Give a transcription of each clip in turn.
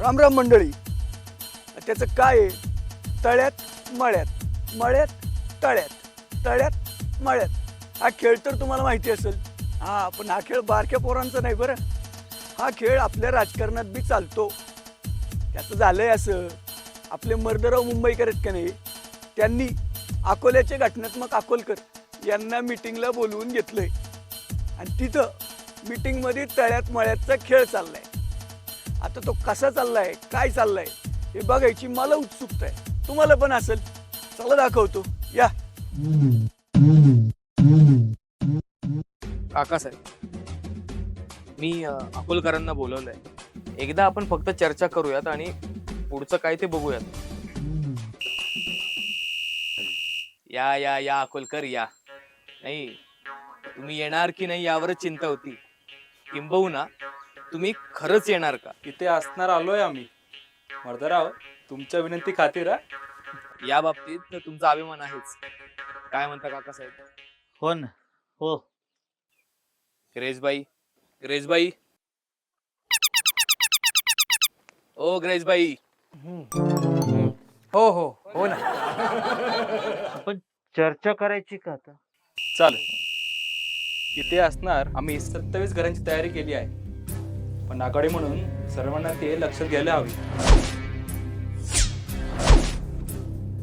रामराम मंडळी. त्याचं काय आहे? तळ्यात मळ्यात. मळ्यात तळ्यात. तळ्यात मळ्यात. हा खेळ तर तुम्हाला माहिती असेल. हा पण हा खेळ बारक्या पोरांचा नाही बरं. हा खेळ आपल्या राजकारणात बी चालतो. त्याचं झालंय असं. आपले मर्दराव मुंबईकर आहेत का नाही? त्यांनी अकोल्याचे घटनात्मक अकोलकर यांना मिटिंगला बोलवून घेतलंय. आणि तिथं मीटिंगमध्ये तळ्यात मळ्यातचा खेळ चाललाय. आता तो कसा चाललाय काय चाललाय हे बघायची मला उत्सुकता आहे. तुम्हाला पण असेल. चला दाखवतो. या. काकासाहेब मी अ, अकोलकरांना बोलवलंय. एकदा आपण फक्त चर्चा करूयात आणि पुढचं काय ते बघूयात. या या या अकोलकर या. नाही तुम्ही येणार की नाही यावरच चिंता होती. किंबहुना तुम्ही खरंच येणार का? इथे असणार आलोय आम्ही. मर्दराव तुमच्या विनंती खातीर हा? या बाबतीत तर तुमचा अभिमान आहेच. काय म्हणता काकासाहेब हो ना. हो. ग्रेसबाई ग्रेसबाई. ओ ग्रेसबाई. हो हो हो ना. आपण चर्चा करायची का आता? चालेल. इथे असणार आम्ही सत्तावीस घरांची तयारी केली आहे. पण आघाडी म्हणून सर्वांना ते लक्षात घ्यायला हवी.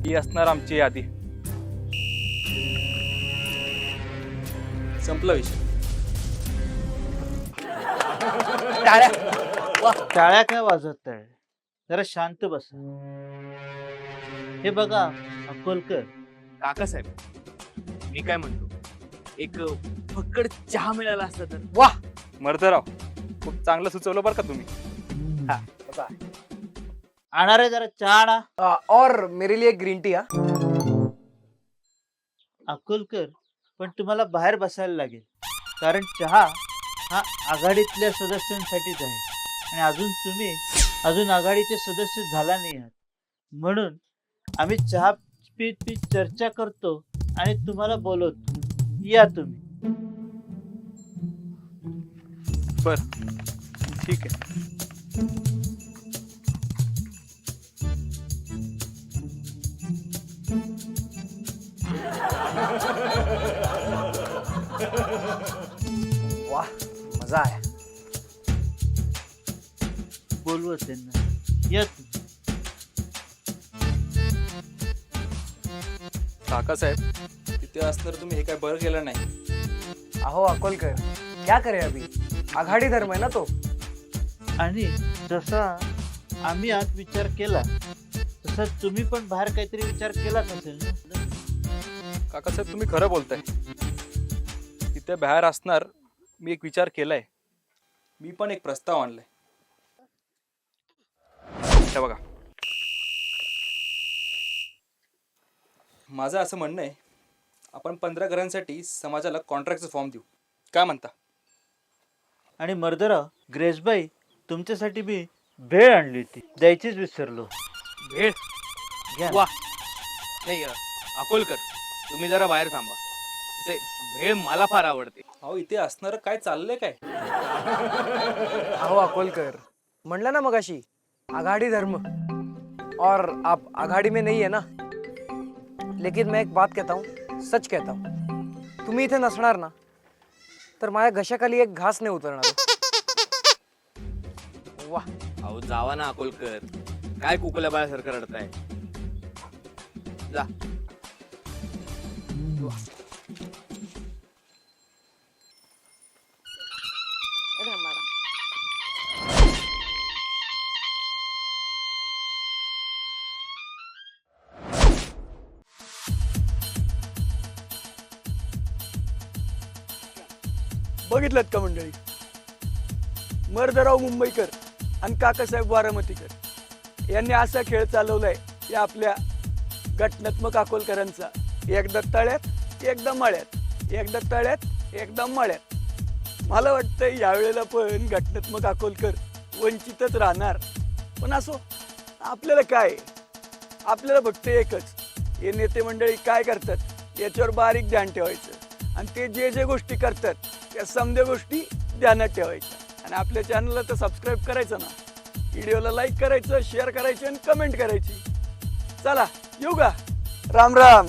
ही असणार आमची यादी. संपला विषय. टाळ्या. काय वाजवत आहे? जरा शांत बस. हे बघा अकोलकर काकासाहेब मी काय म्हणतो? एक फक्कड चहा मिळाला असता तर. वाह मर्दराव खूप चांगलं सुचवलं बरं का तुम्ही. आणणार आहे जरा चहा आणा. और मेरे लिए ग्रीन टी हा. अकोलकर पण तुम्हाला बाहेर बसायला लागेल. कारण चहा हा आघाडीतल्या सदस्यांसाठीच आहे. आणि अजून तुम्ही अजून आघाडीचे सदस्य झाला नाही आहात. म्हणून आम्ही चहा पीत पीत चर्चा करतो आणि तुम्हाला बोलवतो. या तुम्ही. बर. ठीक आहे. वाह मजा आहे. बोलवत त्यांना. या तुम्ही. काकासाहेब तिथे असणार तुम्ही हे काय बरं केलं नाही? अहो अकोलकर क्या करे अभी? आघाडी धर्म आहे ना तो. आणि जसा आम्ही आज विचार केला तसा तुम्ही पण बाहेर काहीतरी विचार केलाच असेल ना? काकासाहेब तुम्ही खरं बोलताय. तिथे बाहेर असणार मी एक विचार केलाय. मी पण एक प्रस्ताव आणलाय. हे बघा. माझं असं म्हणणं आहे आपण पंधरा घरांसाठी समाजाला कॉन्ट्रॅक्टचा फॉर्म देऊ. काय म्हणता? आणि मर्दराव ग्रेसबाई तुमच्यासाठी मी भेळ आणली होती. द्यायचीच विसरलो. भेळ? घ्या ना. वा. नाही अ, अकोलकर तुम्ही जरा बाहेर थांबा. तसे भेळ मला फार आवडते. अहो इथे असणारं काय चाललंय काय? अहो अकोलकर म्हणलं ना मगाशी आघाडी धर्म. और आप आघाड़ी में नहीं है ना? लेकिन मैं एक बात कहता हूँ सच कहता हूँ। तुम्ही इथे नसणार ना तर माझ्या घशाखाली एक घास नाही उतरणार वा. अहो जावा ना अकोलकर. काय कुकल्या बाळासारखं रडताय? जा. बघितलं का मंडळी? मर्दराव मुंबईकर. आणि काकासाहेब बारामतीकर यांनी असा खेळ चालवलाय या आपल्या घटनात्मक अकोलकरांचा एकदा तळ्यात एकदा मळ्यात एकदा तळ्यात एकदा मळ्यात. मला वाटतं यावेळेला पण घटनात्मक अकोलकर वंचितच राहणार. पण असो आपल्याला काय? आपल्याला फक्त एकच. हे नेते मंडळी काय करतात? याच्यावर बारीक ध्यान ठेवायचं. आणि ते जे जे गोष्टी करतात त्या समध्या गोष्टी ध्यानात ठेवायच्या. आणि आपल्या चॅनलला तर सबस्क्राईब करायचं ना. व्हिडिओला लाईक करायचं शेअर करायची आणि कमेंट करायची. चला येऊ का? राम राम.